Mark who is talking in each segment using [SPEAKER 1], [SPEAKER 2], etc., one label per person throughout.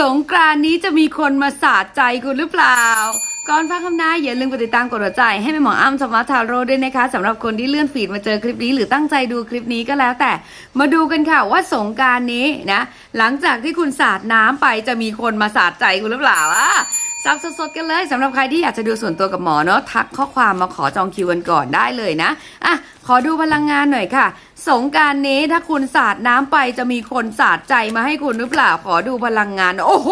[SPEAKER 1] สงกรานนี้จะมีคนมาสาดใจคุณหรือเปล่า ก่อนฟังคำนายอย่าลืมกดติดตามกดหัวใจให้แม่หมออ้ำสมาร์ททาโร่ด้วยนะคะสำหรับคนที่เลื่อนฟีดมาเจอคลิปนี้หรือตั้งใจดูคลิปนี้ก็แล้วแต่ มาดูกันค่ะว่าสงการนี้นะ หลังจากที่คุณสาดน้ำไปจะมีคนมาสาดใจคุณหรือเปล่าอะ ซับสดๆกันเลยสำหรับใครที่อยากจะดูส่วนตัวกับหมอเนาะทักข้อความมาขอจองคิวกันก่อนได้เลยนะอะขอดูพลังงานหน่อยค่ะ สงการนี้ถ้าคุณสาดน้ำไปจะมีคนสาดใจมาให้คุณหรือเปล่าขอดูพลังงาน โอ้โห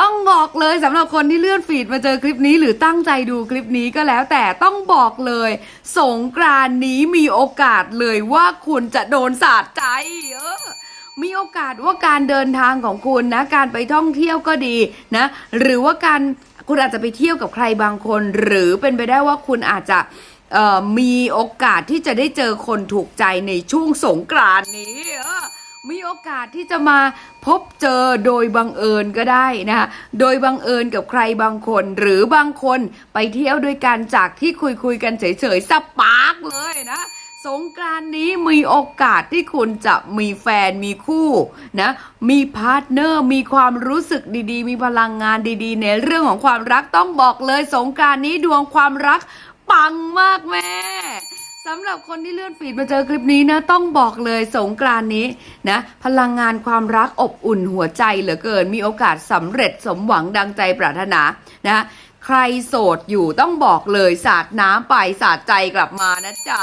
[SPEAKER 1] ต้องบอกเลยสำหรับคนที่เลื่อนฟีดมาเจอคลิปนี้ หรือตั้งใจดูคลิปนี้ก็แล้วแต่ต้องบอกเลย สงกรานนี้มีโอกาสเลยว่าคุณจะโดนสาดใจเออ มีโอกาสว่าการเดินทางของคุณนะ การไปท่องเที่ยวก็ดีนะ หรือว่าการคุณอาจจะไปเที่ยวกับใครบางคน หรือเป็นไปได้ว่าคุณอาจจะมีโอกาสที่จะได้เจอคนถูกใจในช่วงสงกรานต์นี้มีโอกาสที่จะมาพบเจอโดยบังเอิญก็ได้นะคะโดยบังเอิญกับใครบางคน หรือบางคนไปเที่ยวด้วยกันจากที่คุยคุยกันเฉยๆสปาร์กเลยนะ สงกรานนี้มีโอกาสที่คุณจะมีแฟนมีคู่นะมีพาร์ทเนอร์มีความรู้สึกดีๆ มีพลังงานดีๆ ในเรื่องของความรักต้องบอกเลยสงกรานนี้ดวงความรักปังมากแม่สำหรับคนที่เลื่อนฟีดมาเจอคลิปนี้นะต้องบอกเลยสงกรานนี้นะพลังงานความรักอบอุ่นหัวใจเหลือเกิน มีโอกาสสำเร็จสมหวังดังใจปรารถนานะใครโสดอยู่ต้องบอกเลยสาดน้ำไปสาดใจกลับมานะจ๊ะ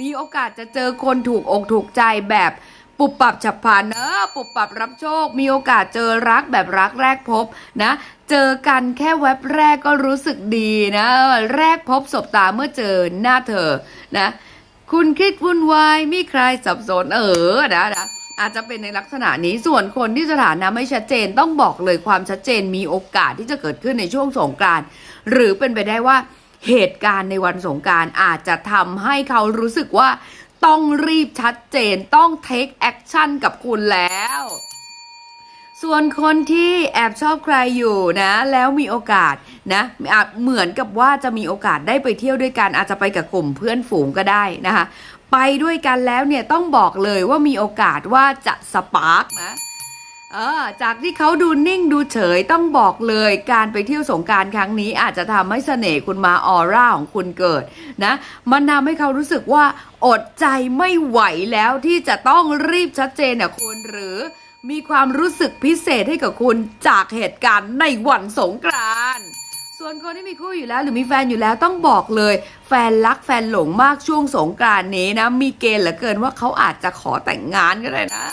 [SPEAKER 1] มีโอกาสจะเจอคนถูกอกถูกใจแบบปุบปับฉับพลันเนอะปุบปับรับโชค มีโอกาสเจอรักแบบรักแรกพบนะ เจอกันแค่แว็บแรกก็รู้สึกดีนะ แรกพบสบตาเมื่อเจอหน้าเธอนะ คุณคิดวุ่นวายมีใครสับสนเออนะนะอาจจะเป็นในลักษณะนี้ส่วนคนที่สถานะไม่ชัดเจนต้องบอกเลยความชัดเจนมีโอกาสที่จะเกิดขึ้นในช่วงสงกรานต์หรือเป็นไปได้ว่า เหตุการณ์ในวันสงการอาจจะทำให้เขารู้สึกว่าต้องรีบชัดเจนต้อง take action กับคุณแล้ว ส่วนคนที่แอบชอบใครอยู่นะ แล้วมีโอกาสนะเหมือนกับว่าจะมีโอกาสได้ไปเที่ยวด้วยกันอาจจะไปกับกลุ่มเพื่อนฝูงก็ได้นะคะ ไปด้วยกันแล้วเนี่ยต้องบอกเลยว่ามีโอกาสว่าจะสปาร์กนะ เออจากที่เขาดูนิ่งดูเฉยต้องบอกเลยการไปเที่ยวสงการครั้งนี้อาจจะทำให้เสน่ห์คุณมาออร่าของคุณเกิดนะ มันทำให้เขารู้สึกว่าอดใจไม่ไหวแล้วที่จะต้องรีบชัดเจนอะคุณหรือมีความรู้สึกพิเศษให้กับคุณจากเหตุการณ์ในวันสงกรานต์ส่วนคนที่มีคู่อยู่แล้วหรือมีแฟนอยู่แล้วต้องบอกเลย แฟนรักแฟนหลงมากช่วงสงกรานต์นี้นะมีเกณฑ์เหลือเกินว่าเขาอาจจะขอแต่งงานก็ได้นะ